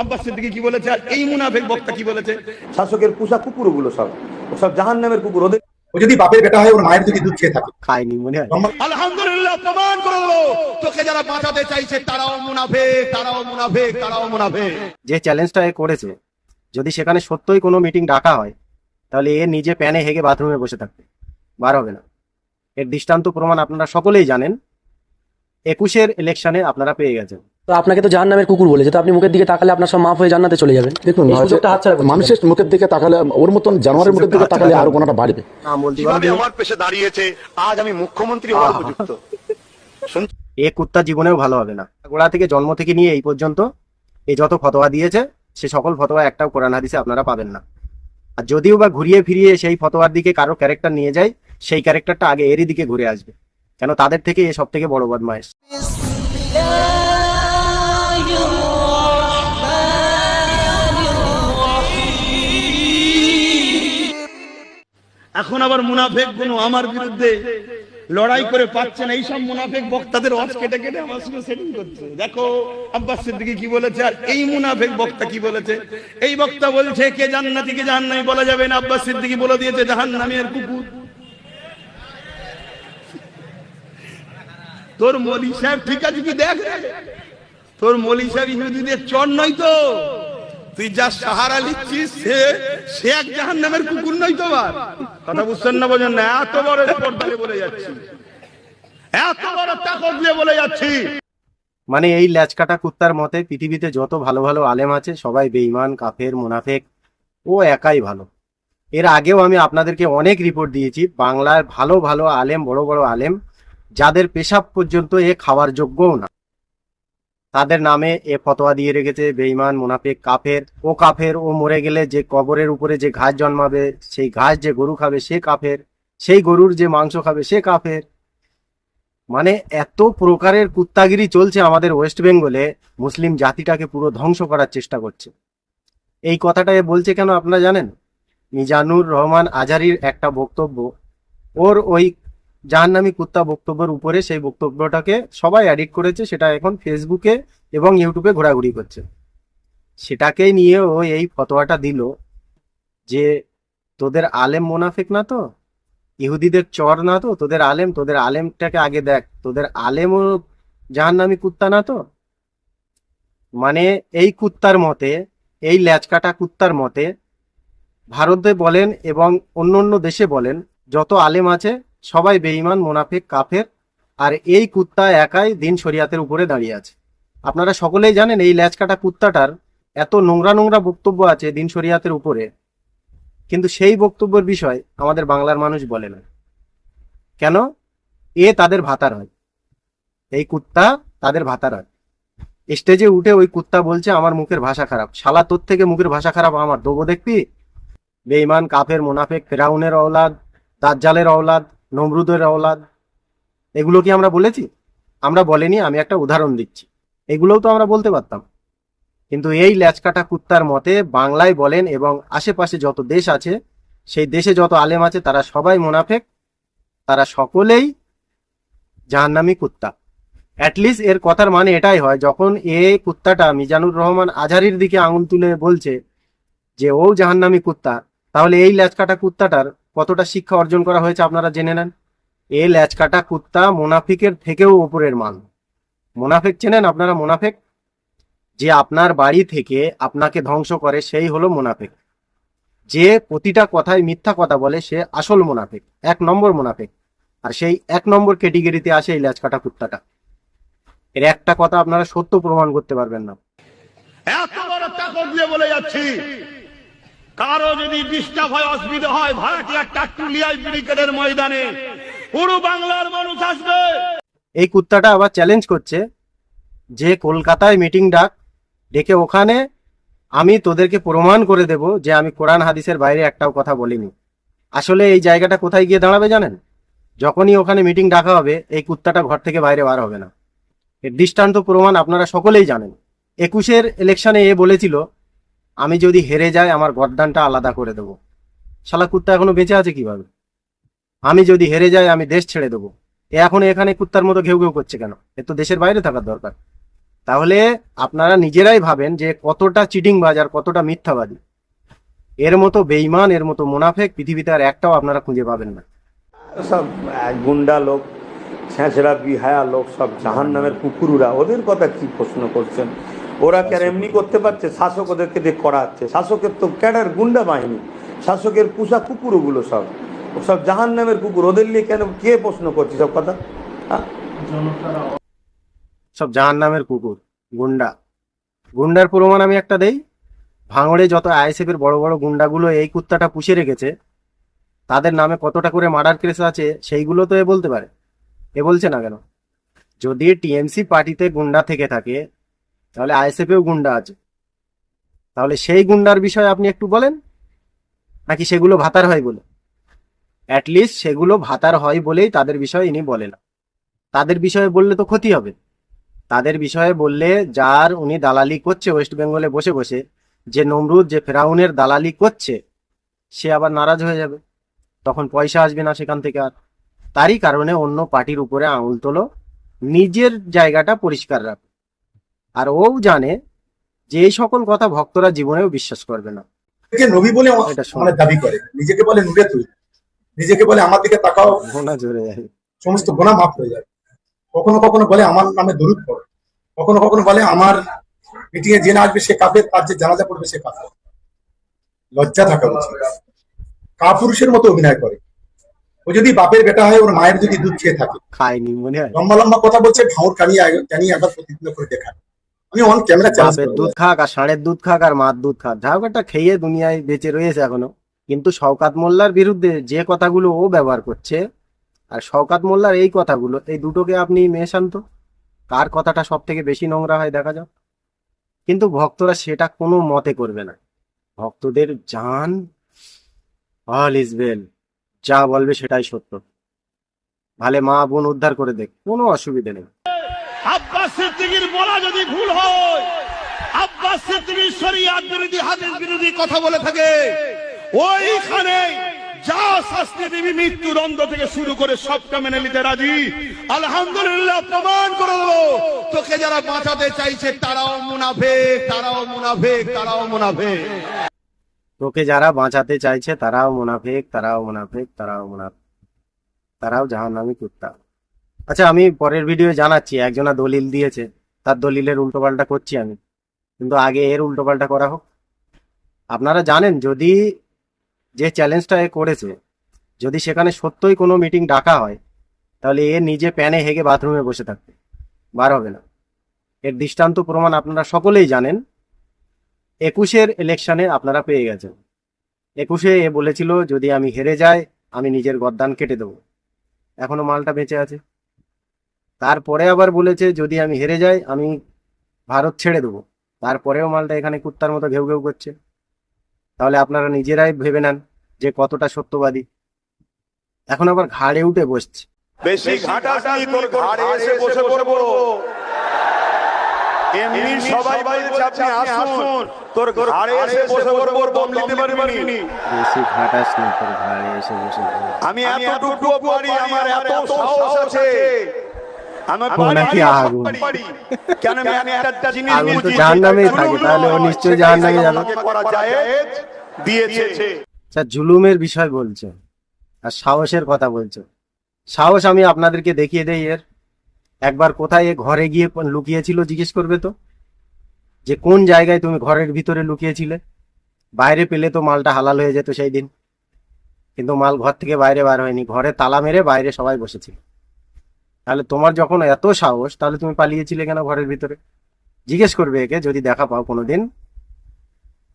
আব্বাস সিদ্দিকী কি বলেছে আর এই মুনাফেক বক্তা কি বলেছে? শাসকের পোষা কুকুরগুলো সব সব জাহান নামের কুকুর ওদের ও যদি বাপের বেটা হয় ওর মায়ের যদি দুধ খেয়ে থাকে। খায়নি মনে হয়। আলহামদুলিল্লাহ প্রমাণ করে। তোকে যারা বাঁচাতে চাইছে তারাও মুনাফেক তারাও মুনাফেক তারাও মুনাফেক। যে চ্যালেঞ্জটা এ করেছে যদি সেখানে সত্যই কোনো মিটিং ডাকা হয় তাহলে এ নিজে প্যানে হেগে বাথরুমে বসে থাকবে। বার হবে না। এর দৃষ্টান্ত প্রমাণ আপনারা সকলেই জানেন। একুশের ইলেকশনে আপনারা পেয়ে গেছেন। তো আপনাকে তো জাহান্নামের কুকুর বলেছে তো আপনি মুখের দিকে তাকালে আপনার সব মাফ হয়ে জান্নাতে চলে যাবেন। দেখুন এই মানুষের মুখের দিকে তাকালে ওর মতন জানোয়ারের মুখের দিকে তাকালে আরও কোনটা বাড়বে? আমার পেশে দাঁড়িয়েছে আজ আমি মুখ্যমন্ত্রী হওয়ার উপযুক্ত? এ কুত্তা জীবনেও ভালো হবে না। গোড়া থেকে জন্ম থেকে নিয়ে এই পর্যন্ত এ যত ফতোয়া দিয়েছে সে সকল ফতোয়া একটাও কোরআন হাদিসে আপনারা পাবেন না। আর যদিও বা ঘুরিয়ে ফিরিয়ে সেই ফতোয়ার দিকে কারও ক্যারেক্টার নিয়ে যায় সেই ক্যারেক্টারটা আগে এরই দিকে ঘুরে আসবে। কেন তাদের থেকে এ সব থেকে বড় বদমাইশ এখন আবার মুনাফেকগুলো আমার বিরুদ্ধে লড়াই করে পাচ্ছেন এই সব মুনাফেক বক্তাদের অস কেটে কেটে আমার সঙ্গে সেটিং করছে। দেখো, আব্বাস সিদ্দিকী কি বলেছে আর এই মুনাফেক বক্তা কি বলেছে? এই বক্তা বলছে, কে জান্নাতি, কে জাহান্নামী বলা যাবে না? আব্বাস সিদ্দিকী বলে দিয়েছে জাহান্নামের কুকুর। তোর মলি সাহেব ঠিক আছে কি দেখ? তোর মলি সাহেব ইহুদিদের চর নয় তো? তুই যা সাহারা লিখছিস, সে সে এক জাহান নামের কুকুর নয় তো আবার। কথা বুঝছেন না বোঝেন না? এত বড় স্পর্ধালে বলে যাচ্ছি। এত বড় তাকত দিয়ে বলে যাচ্ছি। মানে এই ল্যাচকাটা কুত্তার মতে পৃথিবীতে যত ভালো ভালো আলেম আছে, সবাই বেঈমান, কাফের, মুনাফেক, ও একাই ভালো। এর আগেও আমি আপনাদেরকে অনেক রিপোর্ট দিয়েছি, বাংলার ভালো ভালো আলেম, বড় বড় আলেম, যাদের পেশাব পর্যন্ত এ খাওয়ার যোগ্যও না। তাদের নামে এ ফতোয়া দিয়ে রেখেছে বেঈমান মুনাফেক কাফের। ও কাফের ও মরে গেলে যে কবরের উপরে যে ঘাস জন্মাবে, সেই ঘাস যে গরু খাবে সে কাফের, সেই গরুর যে মাংস খাবে সে কাফের। মানে এত প্রকারের কুত্তাগিরি চলছে আমাদের ওয়েস্ট বেঙ্গলে, মুসলিম জাতিটাকে পুরো ধ্বংস করার চেষ্টা করছে। এই কথাটা এ বলছে কেন আপনারা জানেন? মিজানুর রহমান আজারির একটা বক্তব্য, ওর ওই জাহান্নামী কুত্তা বক্তব্যের উপরে সেই বক্তব্যটাকে সবাই এডিট করেছে, সেটা এখন ফেসবুকে এবং ইউটিউবে ঘোরাঘুরি করছে। সেটাকেই নিয়ে ও এই ফতোয়াটা দিল যে, তোদের আলেম মোনাফেক না তো? ইহুদিদের চর না তো? তোদের আলেম? তোদের আলেমটাকে আগে দেখ। তোদের আলেমও জাহান্নামী কুত্তা না তো? মানে এই কুত্তার মতে, এই ল্যাচকাটা কুত্তার মতে, ভারতে বলেন এবং অন্য অন্য দেশে বলেন, যত আলেম আছে সবাই বেঈমান, মোনাফেক, কাফের, আর এই কুত্তা একাই দিন শরিয়াতের উপরে দাঁড়িয়ে আছে। আপনারা সকলেই জানেন এই ল্যাচকাটা কুত্তাটার এত নোংরা নোংরা বক্তব্য আছে দিন শরিয়াতের উপরে। কিন্তু সেই বক্তব্যের বিষয় আমাদের বাংলার মানুষ বলে না। কেন? এ তাদের ভাতার হয়। এই কুত্তা তাদের ভাতার হয়। স্টেজে উঠে ওই কুত্তা বলছে, আমার মুখের ভাষা খারাপ। শালা, তোর থেকে মুখের ভাষা খারাপ আমার। দেবো দেখবি? বেঈমান, কাফের, মোনাফেক, ফেরাউনের অওলাদ দাজ্জালের অওলাদ নমরুদের অওলাদ এগুলো কি আমরা বলেছি? আমরা বলেনি, আমি একটা উদাহরণ দিচ্ছি। এগুলোও তো আমরা বলতে পারতাম। কিন্তু এই ল্যাচকাটা কুত্তার মতে বাংলায় বলেন এবং আশেপাশে যত দেশ আছে, সেই দেশে যত আলেম আছে, তারা সবাই মোনাফেক। তারা সকলেই জাহান্নামী কুত্তা। অ্যাটলিস্ট এর কথার মানে এটাই হয়, যখন এ কুত্তাটা মিজানুর রহমান আজহারির দিকে আঙুল তুলে বলছে যে, ও জাহান্নামী কুত্তা, তাহলে এই ল্যাচকাটা কুত্তাটার কতটা শিক্ষা অর্জন করা হয়েছে আপনারা জেনে নেন? এই ল্যাচকাটা কুত্তা মোনাফিকের থেকেও উপরের মান। মোনাফেক চেনেন আপনারা মোনাফেক? যে আপনার বাড়ি থেকে আপনাকে ধ্বংস করে, সেই হলো মোনাফেক। যে প্রতিটা কথায় মিথ্যা কথা বলে, সে আসল মোনাফেক। এক নম্বর মোনাফেক। আর সেই এক নম্বর ক্যাটেগরিতে আসে এই ল্যাচকাটা কুত্তাটা। এর একটা কথা আপনারা সত্য প্রমাণ করতে পারবেন না। এত বড় দিয়ে বলে যাচ্ছি। কারও যদি ডিস্টার্ব হয় অসুবিধা হয়, ভাড়াটিয়া টাটুলিয়ায় ব্রিগেডের ময়দানে। পুরো বাংলার মানুষ আসবে। এই কুত্তাটা আবার চ্যালেঞ্জ করছে যে কলকাতায় মিটিং ডাক, ডেকে ওখানে আমি তোদেরকে প্রমাণ করে দেব যে আমি কোরআন হাদিসের বাইরে একটাও কথা বলিনি। আসলে এই জায়গাটা কোথায় গিয়ে দাঁড়াবে জানেন? যখনই ওখানে মিটিং ডাকা হবে, এই কুত্তাটা ঘর থেকে বাইরে বার হবে না। এর দৃষ্টান্ত প্রমাণ আপনারা সকলেই জানেন। একুশের ইলেকশনে এ বলেছিল আমি যদি হেরে যাই, আমার গরদানটা আলাদা করে দেবো। শালা কুত্তা এখনও বেঁচে আছে কীভাবে? আমি যদি হেরে যাই, আমি দেশ ছেড়ে দেবো। এ এখন এখানে কুত্তার মতো ঘেউ ঘেউ করছে কেন? এ তো দেশের বাইরে থাকার দরকার। তাহলে আপনারা নিজেরাই ভাবেন যে কতটা চিটিং বাজার কতটা মিথ্যাবাদী। এর মতো বেইমান এর মতো মুনাফেক পৃথিবীতে আর একটাও আপনারা খুঁজে পাবেন না। সব গুন্ডা লোক, ছেঁচড়া, বিহায়া লোক, সব জাহান নামের কুকুরুরা, ওদের কথা কি প্রশ্ন করছেন? ওরা কেন এমনি করতে পারছে? শাসক ওদেরকে দিয়ে করাচ্ছে। শাসকের তো ক্যাডার গুন্ডা বাহিনী। শাসকের পুষা কুকুরগুলো সব। সব জাহান নামের কুকুর। ওদের নিয়ে কেন কে প্রশ্ন করছে সব কথা? হ্যাঁ? সব জাহান নামের কুকুর, গুন্ডা। গুন্ডার প্রমাণ আমি একটা দেই। ভাঙড়ে যত আইএসএফ এর বড় বড় গুন্ডাগুলো এই কুত্তাটা পুষে রেখেছে, তাদের নামে কতটা করে মার্ডার কেস আছে সেইগুলো তো এ বলতে পারে। এ বলছে না কেন? যদি টিএমসি পার্টিতে গুন্ডা থেকে থাকে তাহলে আইএসএফ এও গুন্ডা আছে। তাহলে সেই গুন্ডার বিষয়ে আপনি একটু বলেন, নাকি সেগুলো ভাতার হয় বলে? অ্যাটলিস্ট সেগুলো ভাতার হয় বলেই তাদের বিষয়ে ইনি বলে না তাদের বিষয়ে বললে তো ক্ষতি হবে। তাদের বিষয়ে বললে যার উনি দালালি করছে ওয়েস্ট বেঙ্গলে বসে বসে, যে নমরুদ, যে ফেরাউনের দালালি করছে, সে আবার নারাজ হয়ে যাবে। তখন পয়সা আসবে না সেখান থেকে আর। তারই কারণে অন্য পার্টির উপরে আঙুল তোলো। নিজের জায়গাটা পরিষ্কার রাখ। আর ও জানে যে এই সকল কথা ভক্তরা জীবনেও বিশ্বাস করবে না। নবী বলে মানে দাবি করে। নিজেকে বলে নুরে তুই। নিজেকে বলে আমার দিকে তাকাও। ঘোনা জোরে সমস্ত গোনা মাফ হয়ে যাবে কখনো কখনো বলে আমার নামে দরুদ পড়ো। কখনো কখনো বলে আমার মিটিং এ যে না আসবে সে কাপের তার যে জানাজা পড়বে সে কাপের লজ্জা থাকা উচিত। কাপুরুষের মতো অভিনয় করে। ও যদি বাপের বেটা হয় ওর মায়ের যদি দুধ খেয়ে থাকে। খায়নি মনে হয়। লম্বা লম্বা কথা বলছে ভাঙর কানিয়ে জানিয়ে একবার প্রতিদিন করে দেখা আমি অন ক্যামেরা বাপের দুধ খাক আর ষাঁড়ের দুধ খাক আর মার দুধ খাক ঝাউকাটা খেয়ে দুনিয়ায় বেঁচে রয়েছে এখনও। কিন্তু শওকাত মোল্লার বিরুদ্ধে যে কথাগুলো ও ব্যবহার করছে আর শওকাত মোল্লার এই কথাগুলো এই দুটোকে আপনি মেশান তো। কার কথাটা সব থেকে বেশি নোংরা হয় দেখা যাক। কিন্তু ভক্তরা সেটা কোনো মতে করবে না। ভক্তদের জান অল ইজ ওয়েল যা বলবে সেটাই সত্য। ভালে মা বোন উদ্ধার করে দেখ কোনো অসুবিধে নেই। সিদ্দিকীর বলা যদি ভুল হয়, আব্বাস সিদ্দিকীর শরিয়াত বিরোধী, হাদিস বিরোধী কথা বলে থাকে। ওইখানে যা শাস্তি দিবি মৃত্যুদণ্ড থেকে শুরু করে সবটা মেনে নিতে রাজি। আলহামদুলিল্লাহ, প্রমাণ করে দেবো। তোকে যারা বাঁচাতে চাইছে, তারাও মুনাফেক তারাও মুনাফেক তারাও মুনাফেক। তোকে যারা বাঁচাতে চাইছে, তারাও মুনাফেক তারাও মুনাফেক তারাও মুনাফেক, তারাও জাহান জাহান্নামী কুত্তা। আচ্ছা আমি পরের ভিডিও জানাচ্ছি, একজনা দলিল দিয়েছে, তার দলিলের উল্টোপাল্টা করছি আমি। কিন্তু আগে এর উল্টোপাল্টা করা হোক। আপনারা জানেন, যদি যে চ্যালেঞ্জটা এ করেছে, যদি সেখানে সত্যই কোনো মিটিং ডাকা হয়, তাহলে এ নিজে প্যানে হেগে বাথরুমে বসে থাকবে। বার হবে না। এর দৃষ্টান্ত প্রমাণ আপনারা সকলেই জানেন। একুশের ইলেকশনে আপনারা পেয়ে গেছেন। একুশে এ বলেছিল, যদি আমি হেরে যাই, আমি নিজের গদ্দান কেটে দেবো। এখনও মালটা বেঁচে আছে। তারপরে আবার বলেছে যদি আমি হেরে যাই আমি ভারত ছেড়ে দেবো। তারপরেও মালটা এখানে কুত্তার মতো ঘেউ ঘেউ করছে। তাহলে আপনারা নিজেরাই ভেবে নেন যে কতটা সত্যবাদী। এখন আবার ঘাড়ে উঠে বসছে। বেশি ঘাটাঘাটি তোর ঘাড়ে এসে বসে পড়ব। এমনি সবাই বলছে আপনি আসুন। তোর ঘাড়ে এসে বসে পড়ব দম নিতে পারবি বেশি ঘাটাস না তোর ঘাড়ে এসে বসে। পড়ে। আমি এতটুকু পারি আমার এত সাহস আছে। আমি নাকি আগুন। কেন আমি একটা জিনিস আগুন তো জাহান্নামেই থাকে, তাহলে ও নিশ্চয়ই জাহান্নামে যাবে। করা জায়েজ দিয়েছে। আচ্ছা জুলুমের বিষয় বলছে আর সাহসের কথা বলছে। সাহস আমি আপনাদেরকে দেখিয়ে দেই এর। একবার কোথায় এ ঘরে গিয়ে লুকিয়েছিল জিজ্ঞেস করবে তো? যে কোন জায়গায় তুমি ঘরের ভিতরে লুকিয়েছিলে? বাইরে পেলে তো মালটা হালাল হয়ে যেত সেই দিন। কিন্তু মাল ঘর থেকে বাইরে বার হয়নি। ঘরে তালা মেরে বাইরে সবাই বসেছিল। তাহলে তোমার যখন এত সাহস, তাহলে তুমি পালিয়েছিলে কেন ঘরের ভিতরে? জিজ্ঞেস করবে একে, যদি দেখা পাও কোনোদিন,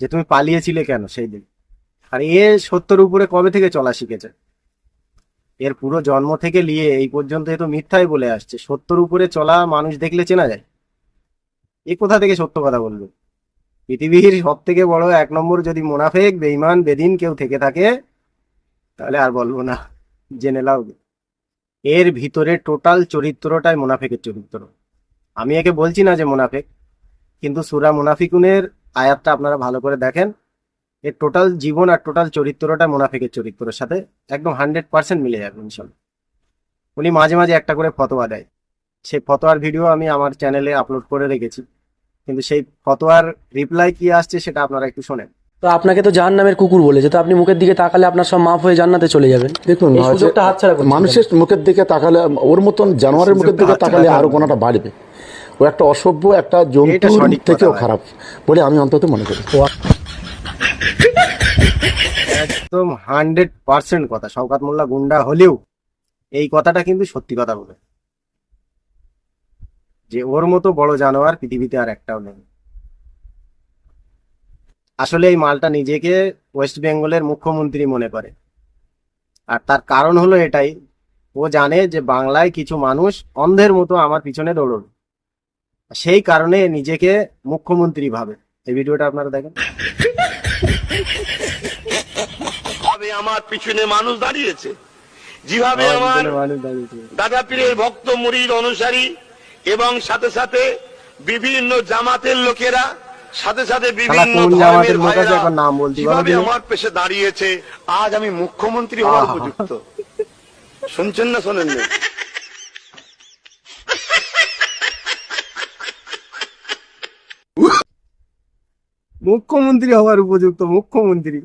যে তুমি পালিয়েছিলে কেন সেই দিন। আর এ সত্যের উপরে কবে থেকে চলা শিখেছে? এর পুরো জন্ম থেকে নিয়ে এই পর্যন্ত এ তো মিথ্যাই বলে আসছে। সত্যর উপরে চলা মানুষ দেখলে চেনা যায়। এ কোথা থেকে সত্য কথা বলবে? পৃথিবীর সব থেকে বড় এক নম্বর যদি মোনাফেক বেইমান বেদিন কেউ থেকে থাকে, তাহলে আর বলব না। জেনে লাও। এর ভিতরে টোটাল চরিত্রটাই মোনাফেকের চরিত্র। আমি একে বলছি না যে মোনাফেক, কিন্তু সুরা মুনাফিকুনের আয়াতটা আপনারা ভালো করে দেখেন, এর টোটাল জীবন আর টোটাল চরিত্রটা মুনাফিকের চরিত্রের সাথে একদম হান্ড্রেড পার্সেন্ট মিলে যাবে ইনশাল্লাহ। উনি মাঝে মাঝে একটা করে ফতোয়া দেয়। সেই ফতোয়ার ভিডিও আমি আমার চ্যানেলে আপলোড করে রেখেছি, কিন্তু সেই ফতোয়ার রিপ্লাই কি আসছে সেটা আপনারা একটু শোনেন। তো আপনাকে তো জাহান নামের কুকুর বলেছে তো আপনি মুখের দিকে তাকালে আপনার সব মাফ হয়ে জান্নাতে চলে যাবেন। দেখুন এই সুযোগটা হাতছাড়া করছেন মানুষের মুখের দিকে তাকালে ওর মতন জানোয়ারের মুখের দিকে তাকালে আরও। গোনাটা বাড়বে। ও একটা অসভ্য একটা এটা সঠিক কথা থেকেও ভাই। খারাপ বলে আমি অন্তত মনে করি। একদম হান্ড্রেড পার্সেন্ট কথা। শওকাত মোল্লা গুন্ডা হলেও এই কথাটা কিন্তু সত্যি কথা বলে। যে ওর মতো বড় জানোয়ার পৃথিবীতে আর একটাও নেই। আসলে এই মালটা নিজেকে ওয়েস্ট বেঙ্গলের মুখ্যমন্ত্রী মনে করে। আর তার কারণ হলো এটাই ও জানে যে বাংলায় কিছু মানুষ অন্ধের মতো আমার পিছনে দৌড়বে। সেই কারণে নিজেকে মুখ্যমন্ত্রী ভাবে। এই ভিডিওটা আপনারা দেখেন। আমার পিছনে মানুষ দাঁড়িয়েছে যেভাবে আমার। দাদা পীরের ভক্ত মুরিদ অনুসারী এবং সাথে সাথে বিভিন্ন জামাতের লোকেরা সাথে সাথে বিভিন্ন ধর্মের দিদি? আমার পেশে দাঁড়িয়েছে আজ আমি মুখ্যমন্ত্রী হওয়ার উপযুক্ত। শুনছেন না শোনেন না? মুখ্যমন্ত্রী হওয়ার উপযুক্ত মুখ্যমন্ত্রী।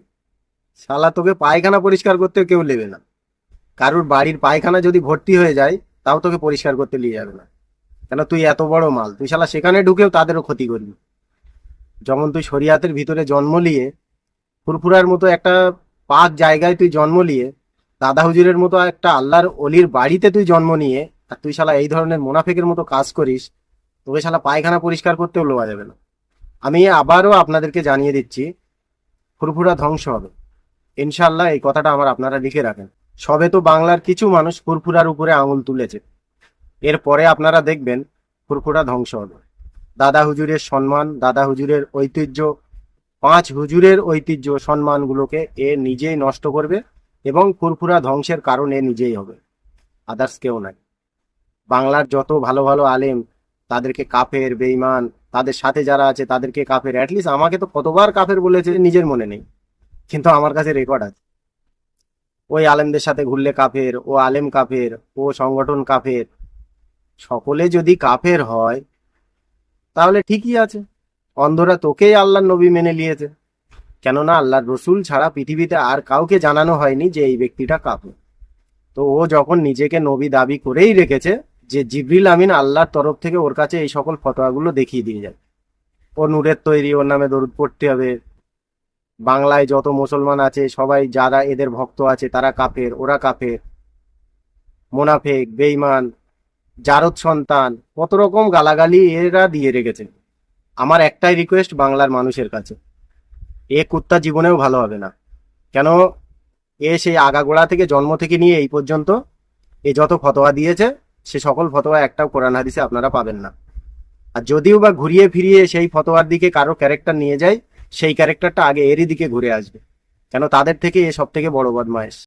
শালা তোকে পায়খানা পরিষ্কার করতে কেউ নেবে না। কারুর বাড়ির পায়খানা যদি ভর্তি হয়ে যায় তাও তোকে পরিষ্কার করতে নিয়ে যাবে না। কেন তুই এত বড় মাল। তুই শালা সেখানে ঢুকেও তাদেরও ক্ষতি করবি। যেমন তুই শরিয়াতের ভিতরে জন্ম নিয়ে ফুরফুরার মতো একটা পাক জায়গায় তুই জন্ম নিয়ে, দাদা হুজুরের মতো একটা আল্লাহর অলির বাড়িতে তুই জন্ম নিয়ে আর তুই শালা এই ধরনের মোনাফেকের মতো কাজ করিস, তোকে শালা পায়খানা পরিষ্কার করতেও লোয়া যাবে না। আমি আবারও আপনাদেরকে জানিয়ে দিচ্ছি, ফুরফুরা ধ্বংস হবে। ইনশাল্লাহ এই কথাটা আমার আপনারা লিখে রাখেন। সবে তো বাংলার কিছু মানুষ ফুরফুরার উপরে আঙুল তুলেছে। এরপরে আপনারা দেখবেন ফুরফুরা ধ্বংস হবে। দাদা হুজুরের সম্মান, দাদা হুজুরের ঐতিহ্য, পাঁচ হুজুরের ঐতিহ্য সম্মানগুলোকে এ নিজেই নষ্ট করবে এবং ফুরফুরা ধ্বংসের কারণ এ নিজেই হবে। আদার্স কেউ নাই। বাংলার যত ভালো ভালো আলেম, তাদেরকে কাফের বেইমান তাদের সাথে যারা আছে, তাদেরকে কাফের। অ্যাটলিস্ট আমাকে তো কতবার কাফের বলেছে নিজের মনে নেই। কিন্তু আমার কাছে রেকর্ড আছে। ওই আলেমদের সাথে ঘুরলে কাফের, ও আলেম কাফের, ও সংগঠন কাফের। সকলে যদি কাফের হয় তাহলে ঠিকই আছে। অন্ধরা তোকেই আল্লাহর নবী মেনে নিয়েছে। কেননা আল্লাহর রসুল ছাড়া পৃথিবীতে আর কাউকে জানানো হয়নি যে এই ব্যক্তিটা কাফের। তো ও যখন নিজেকে নবী দাবি করেই রেখেছে যে জিবরিল আমিন আল্লাহর তরফ থেকে ওর কাছে এই সকল ফতোয়াগুলো দেখিয়ে দিয়ে যায়। ও নূরের তৈরি, ওর নামে দরুদ পড়তে হবে। বাংলায় যত মুসলমান আছে, সবাই যারা এদের ভক্ত আছে, তারা কাফের, ওরা কাফের। মোনাফেক, বেঈমান জারদ সন্তান, কত রকম গালাগালি এরা দিয়ে রেখেছে। আমার একটাই রিকোয়েস্ট বাংলার মানুষের কাছে, এ কুত্তা জীবনেও ভালো হবে না। কেন? এ সেই আগাগোড়া থেকে জন্ম থেকে নিয়ে এই পর্যন্ত এ যত ফতোয়া দিয়েছে, সে সকল ফতোয়া একটাও কোরআন হাদিসে আপনারা পাবেন না। আর যদিও বা ঘুরিয়ে ফিরিয়ে সেই ফতোয়ার দিকে কারও ক্যারেক্টার নিয়ে যায়, সেই ক্যারেক্টারটা আগে এরই দিকে ঘুরে আসবে। কেন? তাদের থেকে এ সব থেকে বড় বদমাইশ